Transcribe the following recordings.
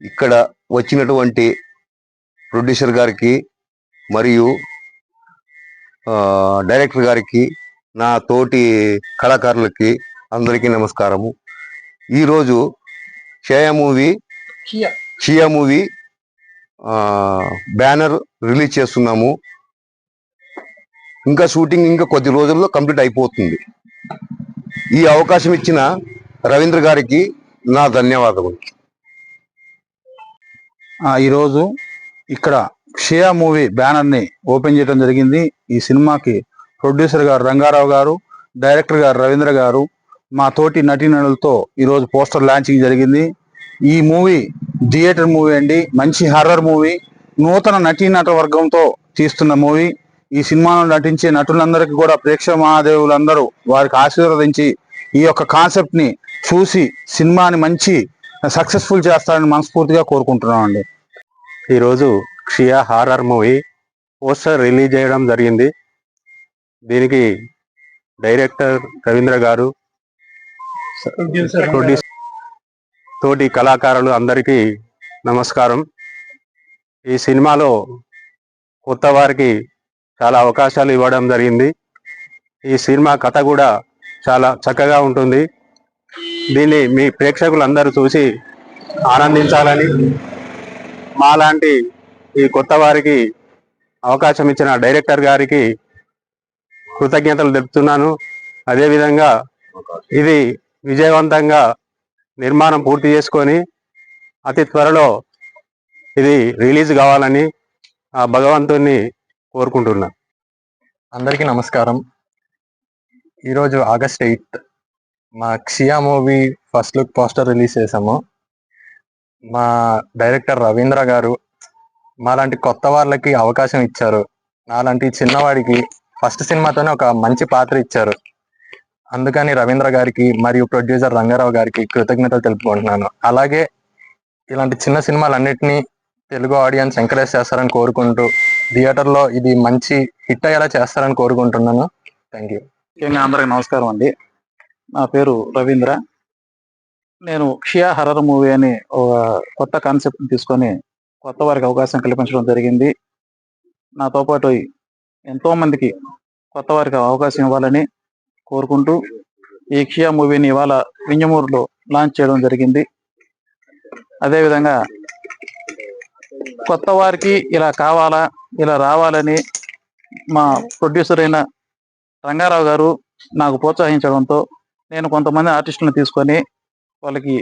ఇక్కడ వచ్చినటువంటి ప్రొడ్యూసర్ గారికి మరియు డైరెక్టర్ గారికి నా తోటి కళాకారులకి అందరికీ నమస్కారము. ఈరోజు షేయ movie Shiya movie banner release చేస్తున్నాము. ఇంకా షూటింగ్ ఇంకా కొద్ది రోజుల్లో కంప్లీట్ అయిపోతుంది. ఈ అవకాశం ఇచ్చిన రవీంద్ర గారికి నా ధన్యవాదములు. ఈరోజు ఇక్కడ షియా మూవీ బ్యానర్ని ఓపెన్ చేయడం జరిగింది. ఈ సినిమాకి ప్రొడ్యూసర్ గారు రంగారావు గారు డైరెక్టర్ గారు రవీంద్ర గారు మా తోటి నటీనటులతో ఈరోజు పోస్టర్ లాంచింగ్ జరిగింది. ఈ మూవీ థియేటర్ మూవీ అండి. మంచి హర్రర్ మూవీ. నూతన నటీనట వర్గంతో తీస్తున్న మూవీ. ఈ సినిమాలో నటించే నటులందరికీ కూడా ప్రేక్షక మహాదేవులందరూ వారికి ఆశీర్వదించి ఈ యొక్క కాన్సెప్ట్ని చూసి సినిమాని మంచి సక్సెస్ఫుల్ చేస్తారని మనస్ఫూర్తిగా కోరుకుంటున్నామండి. ఈరోజు క్షియా హారర్ మూవీ పోస్టర్ రిలీజ్ చేయడం జరిగింది. దీనికి డైరెక్టర్ రవీంద్ర గారు తోటి కళాకారులు అందరికీ నమస్కారం. ఈ సినిమాలో కొత్త వారికి చాలా అవకాశాలు ఇవ్వడం జరిగింది. ఈ సినిమా కథ కూడా చాలా చక్కగా ఉంటుంది. దీన్ని మీ ప్రేక్షకులందరూ చూసి ఆనందించాలని మాలాంటి ఈ కొత్త వారికి అవకాశం ఇచ్చిన డైరెక్టర్ గారికి కృతజ్ఞతలు తెలుపుతున్నాను. అదేవిధంగా ఇది విజయవంతంగా నిర్మాణం పూర్తి చేసుకొని అతి త్వరలో ఇది రిలీజ్ కావాలని ఆ భగవంతుణ్ణి కోరుకుంటున్నా. అందరికీ నమస్కారం. ఈరోజు ఆగస్ట్ ఎయిత్ మా క్షియా movie first look poster release చేసాము మా డైరెక్టర్ రవీంద్ర గారు మాలాంటి కొత్త వాళ్ళకి అవకాశం ఇచ్చారు. నాలాంటి చిన్నవాడికి ఫస్ట్ సినిమాతోనే ఒక మంచి పాత్ర ఇచ్చారు. అందుకని రవీంద్ర గారికి మరియు ప్రొడ్యూసర్ రంగారావు గారికి కృతజ్ఞతలు తెలుపుకుంటున్నాను. అలాగే ఇలాంటి చిన్న సినిమాలన్నిటినీ తెలుగు ఆడియన్స్ ఎంకరేజ్ చేస్తారని కోరుకుంటూ థియేటర్లో ఇది మంచి హిట్ అయ్యేలా చేస్తారని కోరుకుంటున్నాను. థ్యాంక్ యూ అందరికి నమస్కారం అండి. నా పేరు రవీంద్ర. నేను క్షియా హరర్ మూవీ అని ఒక కొత్త కాన్సెప్ట్ తీసుకొని కొత్త వారికి అవకాశం కల్పించడం జరిగింది. నాతో పాటు ఎంతో మందికి కొత్త వారికి అవకాశం ఇవ్వాలని కోరుకుంటూ ఈ క్షియా మూవీని ఇవాళ వింజమూరులో లాంచ్ చేయడం జరిగింది. అదేవిధంగా కొత్త వారికి ఇలా కావాలా ఇలా రావాలని మా ప్రొడ్యూసర్ అయిన రంగారావు గారు నాకు ప్రోత్సహించడంతో నేను కొంతమంది ఆర్టిస్టులను తీసుకొని వాళ్ళకి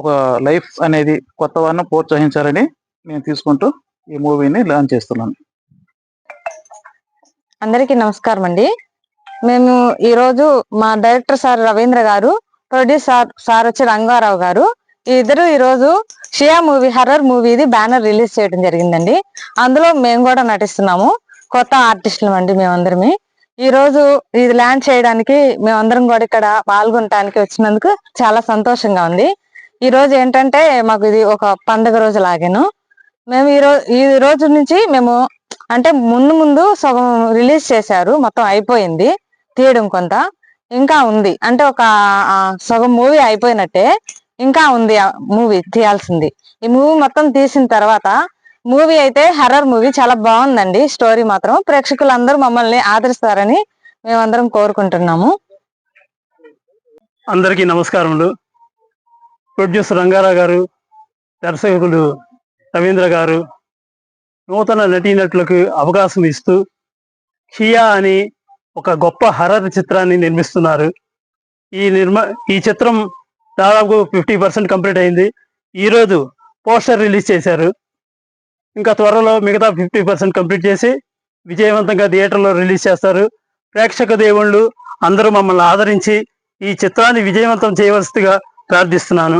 ఒక లైఫ్ అనేది కొత్త వారిని ప్రోత్సహించాలని నేను తీసుకుంటూ ఈ మూవీని లాంచ్ చేస్తున్నాను. అందరికీ నమస్కారం అండి. మేము ఈరోజు మా డైరెక్టర్ సార్ రవీంద్ర గారు ప్రొడ్యూసర్ సార్ వచ్చి రంగారావు గారు ఇద్దరు ఈరోజు షియా మూవీ హర్రర్ మూవీది బ్యానర్ రిలీజ్ చేయడం జరిగిందండి. అందులో మేము కూడా నటిస్తున్నాము. కొత్త ఆర్టిస్టులు అండి మేమందరమే. ఈ రోజు ఇది ల్యాండ్ చేయడానికి మేమందరం కూడా ఇక్కడ పాల్గొనడానికి వచ్చినందుకు చాలా సంతోషంగా ఉంది. ఈ రోజు ఏంటంటే మాకు ఇది ఒక పండుగ రోజు లాగాను. మేము ఈ రోజు ఈ రోజు నుంచి మేము అంటే ముందు ముందు సగం రిలీజ్ చేశారు. మొత్తం అయిపోయింది. తీయడం కొంత. ఇంకా ఉంది. అంటే ఒక సగం మూవీ అయిపోయినట్టే. ఇంకా ఉంది ఆ మూవీ తీయాల్సింది. ఈ మూవీ మొత్తం తీసిన తర్వాత మూవీ అయితే హర్రర్ మూవీ చాలా బాగుందండి. స్టోరీ మాత్రం ప్రేక్షకులందరూ మమ్మల్ని ఆదరిస్తారని మేమందరం కోరుకుంటున్నాము. అందరికీ నమస్కారములు. ప్రొడ్యూసర్ రంగారావు గారు దర్శకులు రవీంద్ర గారు నూతన నటీనటులకు అవకాశం ఇస్తూ కియా అని ఒక గొప్ప హర్రర్ చిత్రాన్ని నిర్మిస్తున్నారు. ఈ నిర్మ ఈ చిత్రం దాదాపు ఫిఫ్టీ పర్సెంట్ కంప్లీట్ అయింది. ఈరోజు పోస్టర్ రిలీజ్ చేశారు. ఇంకా త్వరలో మిగతా ఫిఫ్టీ పర్సెంట్ కంప్లీట్ చేసి విజయవంతంగా థియేటర్లో రిలీజ్ చేస్తారు. ప్రేక్షక దేవుళ్ళు అందరూ మమ్మల్ని ఆదరించి ఈ చిత్రాన్ని విజయవంతం చేయవలసిగా ప్రార్థిస్తున్నాను.